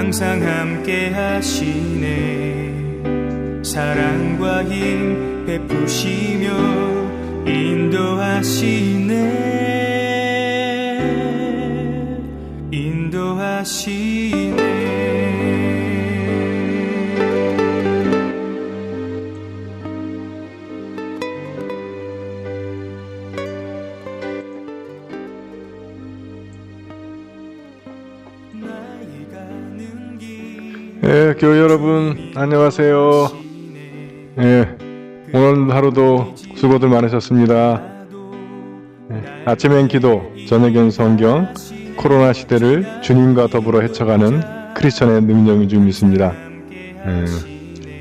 항상 함께 하시네. 사랑과 힘 베푸시며 인도하시네. 인도하시네 예, 교회 여러분 안녕하세요. 예, 오늘 하루도 수고들 많으셨습니다. 예, 아침엔 기도, 저녁엔 성경, 코로나 시대를 주님과 더불어 헤쳐가는 크리스천의 능력인 줄 믿습니다. 예,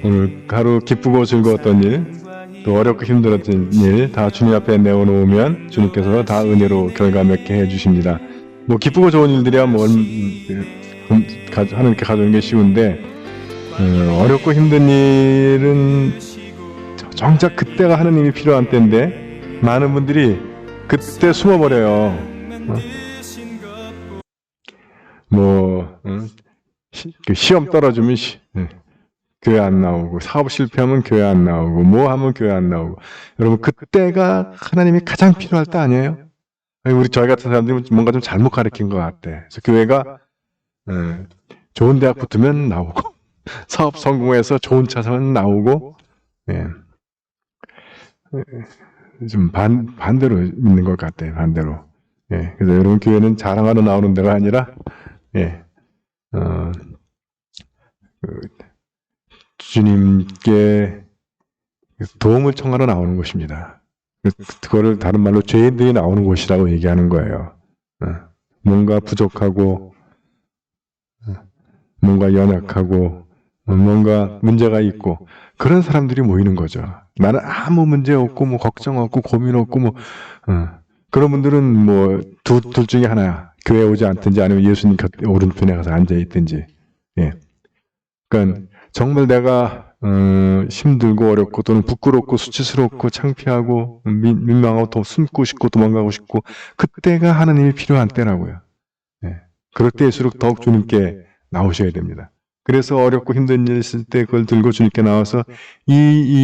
오늘 하루 기쁘고 즐거웠던 일, 또 어렵고 힘들었던 일 다 주님 앞에 내어놓으면 주님께서 다 은혜로 결과 맺게 해주십니다. 뭐 기쁘고 좋은 일들이야 뭐 하나님께 가져오는 게 쉬운데 어, 어렵고 힘든 일은 정작 그때가 하느님이 필요한 때인데 많은 분들이 그때 숨어버려요. 어? 뭐 응? 시, 그 시험 떨어지면 시, 예. 교회 안 나오고 사업 실패하면 교회 안 나오고 뭐 하면 교회 안 나오고 여러분 그때가 하나님이 가장 필요할 때 아니에요? 아니, 우리 저희 같은 사람들이 뭔가 좀 잘못 가르친 것 같아. 그래서 교회가 예, 좋은 대학 붙으면 나오고 사업 성공해서 좋은 차 사면 나오고 예. 예, 좀 반, 반대로 믿는 것 같아요. 반대로. 예, 그래서 여러분 교회는 자랑하러 나오는 데가 아니라 예, 어, 그, 주님께 도움을 청하러 나오는 곳입니다. 그- 그거를 다른 말로 죄인들이 나오는 곳이라고 얘기하는 거예요. 어, 뭔가 부족하고 어, 뭔가 연약하고 어, 뭔가 문제가 있고 그런 사람들이 모이는 거죠. 나는 아무 문제 없고 뭐 걱정 없고 고민 없고 뭐 어, 그런 분들은 뭐두둘 중에 하나야. 교회 오지 않든지 아니면 예수님 곁 오른편에 가서 앉아 있든지. 예. 그러니까 정말 내가 어, 힘들고 어렵고 또는 부끄럽고 수치스럽고 창피하고 민, 민망하고 또 숨고 싶고 도망가고 싶고 그때가 하나님이 필요한 때라고요. 예. 그럴 때일수록 더욱 주님께 나오셔야 됩니다. 그래서 어렵고 힘든 일 있을 때 그걸 들고 주님께 나와서 이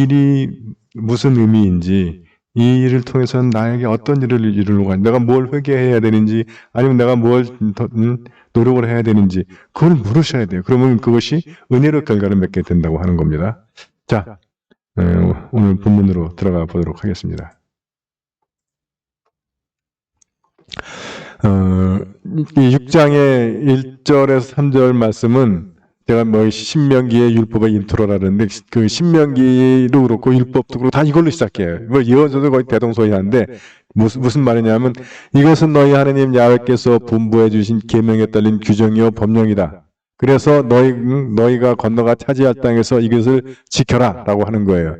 일이 무슨 의미인지 이 일을 통해서는 나에게 어떤 일을 이루려고 하는지 내가 뭘 회개해야 되는지 아니면 내가 뭘 더, 음, 노력을 해야 되는지 그걸 물으셔야 돼요. 그러면 그것이 은혜로 결과를 맺게 된다고 하는 겁니다. 자, 어, 오늘 본문으로 들어가 보도록 하겠습니다. 어, 이 6장의 1절에서 3절 말씀은 제가 뭐 신명기의 율법의 인트로라 그러는데 그 신명기도 그렇고 율법도 그렇고 다 이걸로 시작해요. 뭐 예언서도 거의 대동소이한데 무슨 무슨 말이냐면 이것은 너희 하나님 야훼께서 분부해 주신 계명에 따른 규정이요 법령이다. 그래서 너희 음, 너희가 건너가 차지할 땅에서 이것을 지켜라라고 하는 거예요.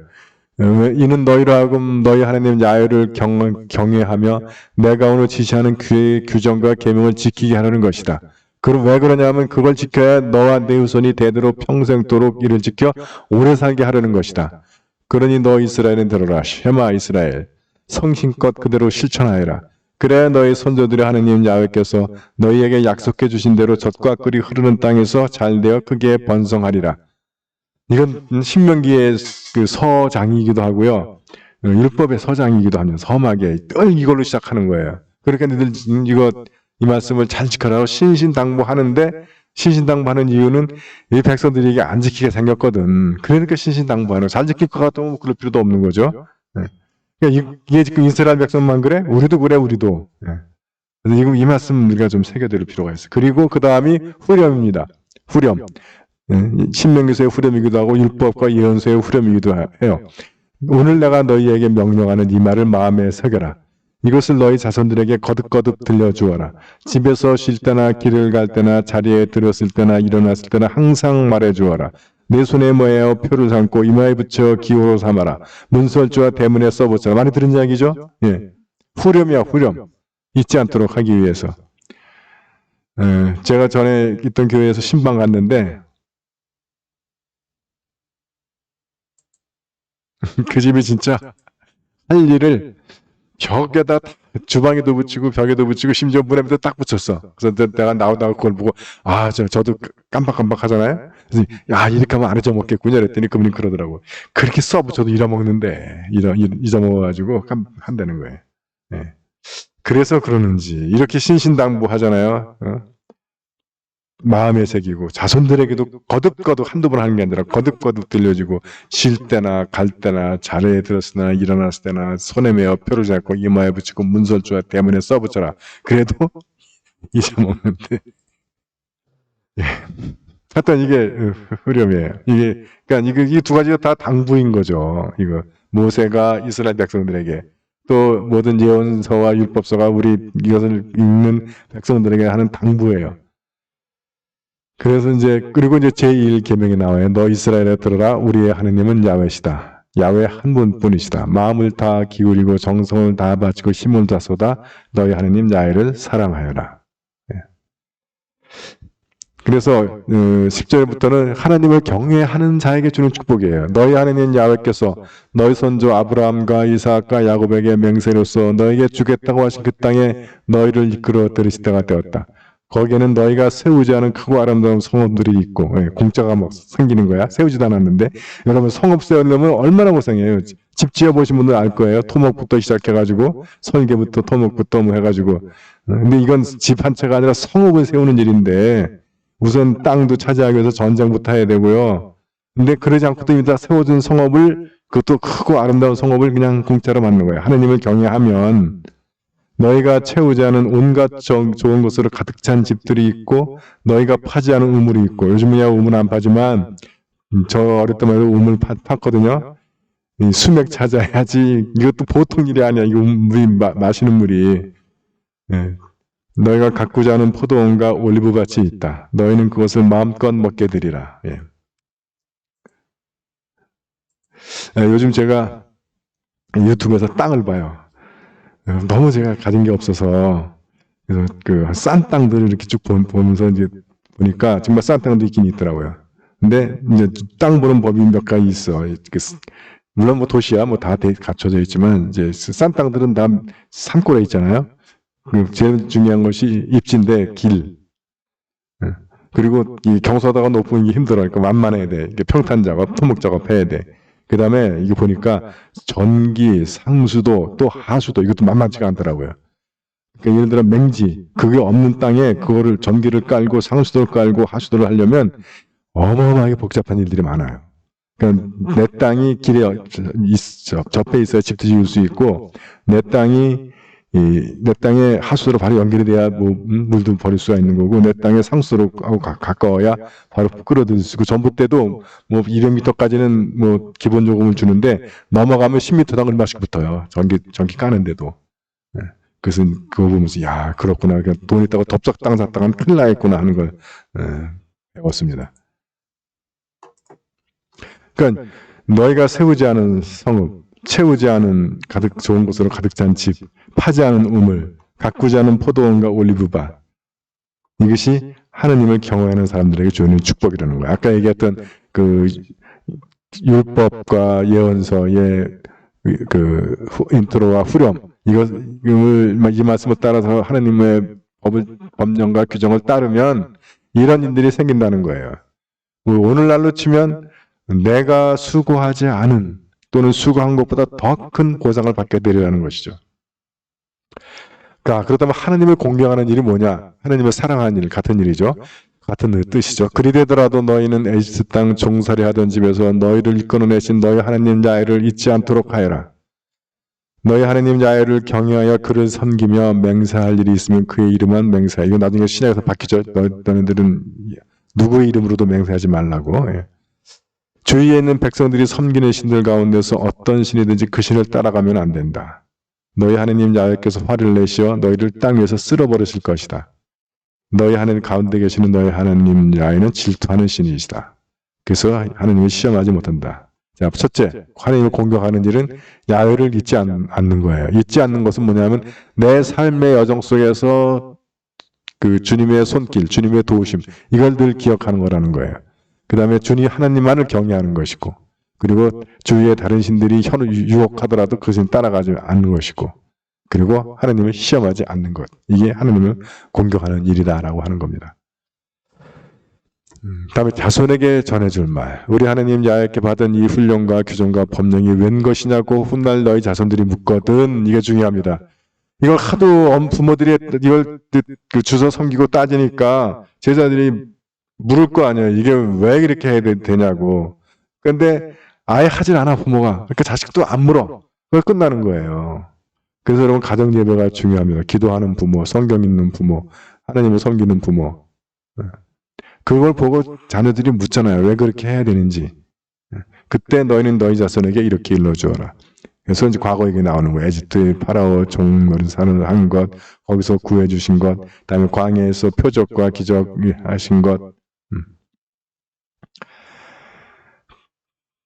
어, 이는 너희로 하여금 너희 하나님 야훼를 경, 경외하며 내가 오늘 지시하는 규의 규정과 계명을 지키게 하려는 것이다. 그럼 왜 그러냐면 그걸 지켜야 너와 내 후손이 대대로 평생도록 이를 지켜 오래 살게 하려는 것이다. 그러니 너 이스라엘은 들어라. 쉐마 이스라엘. 성신껏 그대로 실천하여라. 그래야 너희 손자들의 하느님 야훼께서 너희에게 약속해 주신 대로 젖과 꿀이 흐르는 땅에서 잘되어 크게 번성하리라. 이건 신명기의 그 서장이기도 하고요. 어, 율법의 서장이기도 하면서 험하게 늘 이걸로 시작하는 거예요. 그러니까 너희들 이거 이 말씀을 잘 지켜라고 신신당부하는데 신신당부하는 이유는 이 백성들이 게안 지키게 생겼거든. 그러니까 신신당부하는 거. 잘 지킬 것 같으면 뭐 그럴 필요도 없는 거죠. 네. 그러니까 이- 이게 지금 이스라엘 백성만 그래? 우리도 그래, 우리도. 네. 그래서 이거 이 말씀 우리가 좀 새겨들 필요가 있어. 그리고 그 다음이 후렴입니다. 후렴. 네, 신명기서의 후렴이기도 하고 율법과 예언서의 후렴이기도 해요. 오늘 내가 너희에게 명령하는 이 말을 마음에 새겨라. 이것을 너희 자손들에게 거듭거듭 들려주어라. 집에서 쉴 때나 길을 갈 때나 자리에 들었을 때나 일어났을 때나 항상 말해주어라. 내 손에 뭐에어 표를 삼고 이마에 붙여 기호로 삼아라. 문설주와 대문에 써보자. 많이 들은 이야기죠? 예. 후렴이야, 후렴. 잊지 않도록 하기 위해서. 에, 제가 전에 있던 교회에서 신방 갔는데 그 집이 진짜 할 일을 벽에다 주방에도 붙이고 벽에도 붙이고 심지어 문에 밑에 딱 붙였어. 그래서 내- 내가 나오다가 그걸 보고 아 저 저도 깜빡깜빡 하잖아요. 그래서 야 이렇게 하면 안 잊어 먹겠군요. 그랬더니 그분이 그러더라고. 그렇게 써 붙여도 잊어 먹는데 잊어 잊어 먹어가지고 깜 한다는 거예요. 예. 그래서 그러는지 이렇게 신신당부하잖아요. 어? 마음에 새기고 자손들에게도 거듭거듭 한두 번 하는 게 아니라 거듭거듭 들려주고 쉴 때나 갈 때나 자리에 들었으나 일어났을 때나 손에 메어 표를 잡고 이마에 붙이고 문설주와 대문에 써붙여라. 그래도 잊어먹는데. 예. 하여튼 이게 어, 흐름이에요. 이게 그러니까 이거 이두 가지가 다 당부인 거죠. 이거 모세가 이스라엘 백성들에게 또 모든 예언서와 율법서가 우리 이것을 읽는 백성들에게 하는 당부예요. 그래서 이제 그리고 이제 제1 계명이 나와요. 너 이스라엘에 들어라. 우리의 하느님은 야훼시다. 야훼 한 분뿐이시다. 마음을 다 기울이고 정성을 다 바치고 힘을 다 쏟아 너희 하느님 야훼를 사랑하여라. 예. 그래서 어, 10절부터는 하나님을 경외하는 자에게 주는 축복이에요. 너희 하느님 야훼께서 너희 선조 아브라함과 이삭과 야곱에게 맹세로서 너에게 주겠다고 하신 그 땅에 너희를 이끌어 들으실 때가 되었다. 거기에는 너희가 세우지 않은 크고 아름다운 성읍들이 있고 예, 공짜가 뭐 생기는 거야. 세우지도 않았는데. 여러분 성읍 세우려면 얼마나 고생해요. 집 지어 보신 분들 알 거예요. 토목부터 시작해가지고 설계부터 토목부터 뭐 해가지고. 어, 근데 이건 집 한 채가 아니라 성읍을 세우는 일인데 우선 땅도 차지하기 위해서 전쟁부터 해야 되고요. 근데 그러지 않고도 이다 세워준 성읍을 그것도 크고 아름다운 성읍을 그냥 공짜로 만든 거예요. 하느님을 경외하면 너희가 채우지 않은 온갖 정- 좋은 것으로 가득 찬 집들이 있고 너희가 파지 않은 우물이 있고 요즘이야 우물 안 파지만 음, 저 어릴 때만 해도 우물 파, 팠거든요. 이 수맥 찾아야지 이것도 보통 일이 아니야. 이거 물이 마, 마시는 물이. 예. 너희가 가꾸지 않은 포도원과 올리브밭이 있다. 너희는 그것을 마음껏 먹게 되리라. 예. 예, 요즘 제가 유튜브에서 땅을 봐요. 어, 너무 제가 가진 게 없어서 그래서 그 싼 땅들을 이렇게 쭉 보- 보면서 이제 보니까 정말 싼 땅도 있긴 있더라고요. 근데 이제 땅 보는 법이 몇 가지 있어. 스- 물론 뭐 도시야 뭐 다 갖춰져 있지만 이제 싼 땅들은 다 산골에 있잖아요. 그 제일 중요한 것이 입지인데 길. 예. 그리고 이 경사도가 높은 게 힘들어. 그러니까 만만해야 돼. 평탄 작업, 토목 작업 해야 돼. 그 다음에 이게 보니까 전기, 상수도, 또 하수도 이것도 만만치가 않더라고요. 그러니까 예를 들어 맹지, 그게 없는 땅에 그거를 전기를 깔고 상수도를 깔고 하수도를 하려면 어마어마하게 복잡한 일들이 많아요. 그러니까 내 땅이 길에 접해 있어야 집도 지을 수 있고 내 땅이 이, 내 땅에 하수도로 바로 연결이 돼야 뭐 음, 물도 버릴 수가 있는 거고 내 땅에 상수도로 하고 가, 가까워야 바로 끌어들일 수 있고 전부 때도 뭐 200m까지는 뭐 기본 요금을 주는데 넘어가면 10m당 얼마씩 붙어요. 전기 전기 까는데도. 예. 그래서 그거 보면서 야 그렇구나. 그돈 있다고 덥석 땅 샀다가는 큰일 나겠구나 하는 걸 예, 배웠습니다. 그러니까 너희가 세우지 않은 성읍, 채우지 않은 가득 좋은 곳으로 가득 찬 집, 파지 않은 우물, 가꾸지 않은 포도원과 올리브밭. 이것이 하느님을 경외하는 사람들에게 주는 축복이라는 거예요. 아까 얘기했던 그 율법과 예언서의 그 후- 인트로와 후렴 이것을 이 말씀을 따라서 하나님의 법을 법령과 규정을 따르면 이런 일들이 생긴다는 거예요. 뭐 오늘날로 치면 내가 수고하지 않은 또는 수고한 것보다 더 큰 보상을 받게 되리라는 것이죠. 그러니까 그렇다면 하나님을 공경하는 일이 뭐냐? 하나님을 사랑하는 일 같은 일이죠. 같은 뜻이죠. 그리 되더라도 너희는 에지스 땅 종살이 하던 집에서 너희를 이끌어내신 너희 하나님 야훼를 잊지 않도록 하여라. 너희 하나님 야훼를 경외하여 그를 섬기며 맹세할 일이 있으면 그의 이름만 맹세하. 이거 나중에 신약에서 바뀌죠. 너, 너희들은 누구의 이름으로도 맹세하지 말라고. 예. 주위에 있는 백성들이 섬기는 신들 가운데서 어떤 신이든지 그 신을 따라가면 안 된다. 너희 하나님 야훼께서 화를 내시어 너희를 땅 위에서 쓸어버리실 것이다. 너희 하나님 가운데 계시는 너희 하나님 야훼는 질투하는 신이시다. 그래서 하나님을 시험하지 못한다. 자, 첫째, 하나님을 공격하는 일은 야훼를 잊지 않, 않는 거예요. 잊지 않는 것은 뭐냐면 내 삶의 여정 속에서 그 주님의 손길, 주님의 도우심 이걸 늘 기억하는 거라는 거예요. 그 다음에 주님 하나님만을 경외하는 것이고 그리고 주위의 다른 신들이 혀를 유- 유혹하더라도 그것을 따라가지 않는 것이고 그리고 하나님을 시험하지 않는 것 이게 하나님을 공격하는 일이다라고 하는 겁니다. 음, 다음에 자손에게 전해줄 말. 우리 하나님 야훼께 받은 이 훈련과 규정과 법령이 웬 것이냐고 훗날 너희 자손들이 묻거든. 이게 중요합니다. 이걸 하도 엄- 부모들이 이걸 그- 그 주워 섬기고 따지니까 제자들이 물을 거 아니에요. 이게 왜 이렇게 해야 되- 되냐고. 근데 아예 하질 않아 부모가. 그러니까 자식도 안 물어. 그걸 끝나는 거예요. 그래서 여러분 가정 예배가 중요합니다. 기도하는 부모, 성경 읽는 부모, 하나님을 섬기는 부모. 네. 그걸 보고 자녀들이 묻잖아요. 왜 그렇게 해야 되는지. 네. 그때 너희는 너희 자손에게 이렇게 일러주어라. 그래서 이제 과거 얘기 나오는 거예요. 에집트의 파라오 종노릇 사는 한 것, 거기서 구해주신 것, 그다음에 광야에서 표적과 기적 하신 것. 음.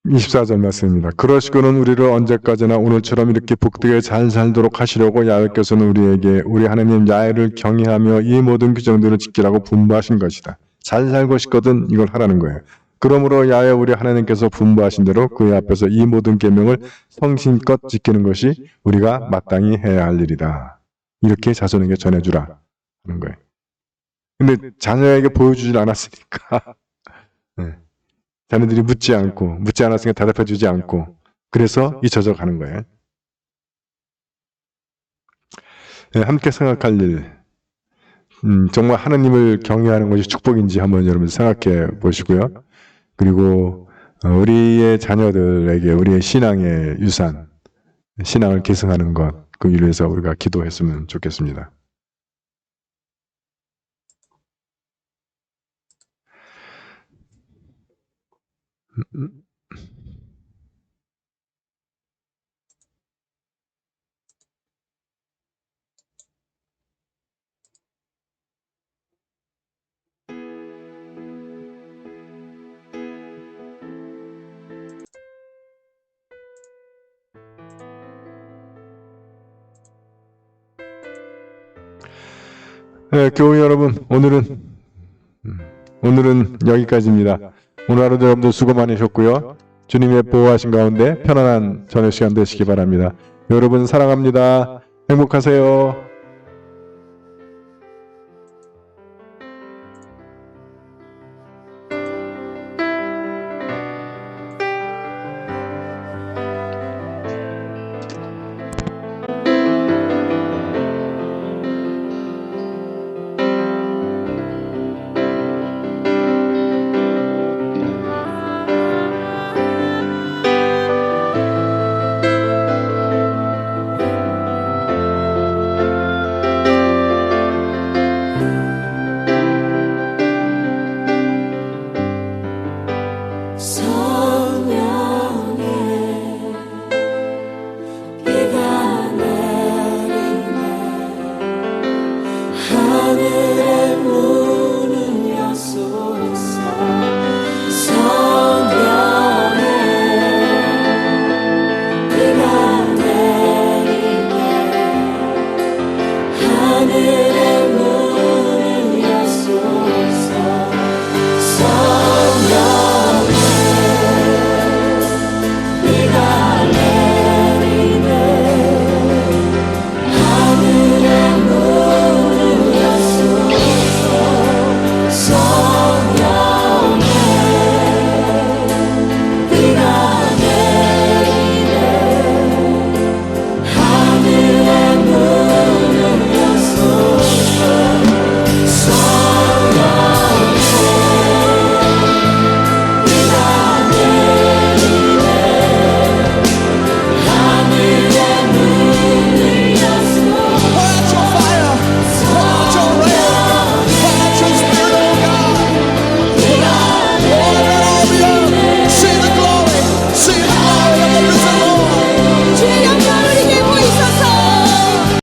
24절 말씀입니다. 그러시고는 우리를 언제까지나 오늘처럼 이렇게 복되게 잘 살도록 하시려고 야훼께서는 우리에게 우리 하나님 야훼를 경외하며 이 모든 규정들을 지키라고 분부하신 것이다. 잘 살고 싶거든 이걸 하라는 거예요. 그러므로 야훼 우리 하나님께서 분부하신 대로 그의 앞에서 이 모든 계명을 성심껏 지키는 것이 우리가 마땅히 해야 할 일이다. 이렇게 자손에게 전해주라 하는 거예요. 근데 자녀에게 보여주질 않았으니까 네. 자녀들이 묻지 않고 묻지 않았으니까 대답해 주지 않고 그래서 잊혀져 가는 거예요. 네, 함께 생각할 일. 음, 정말 하나님을 경외하는 것이 축복인지 한번 여러분 생각해 보시고요. 그리고 어, 우리의 자녀들에게 우리의 신앙의 유산, 신앙을 계승하는 것, 그 위해서 우리가 기도했으면 좋겠습니다. 네, 교우 여러분, 오늘은 음, 오늘은 여기까지입니다. 오늘 하루도 여러분들 수고 많으셨고요. 주님의 보호하신 가운데 편안한 저녁 시간 되시기 바랍니다. 여러분 사랑합니다. 행복하세요.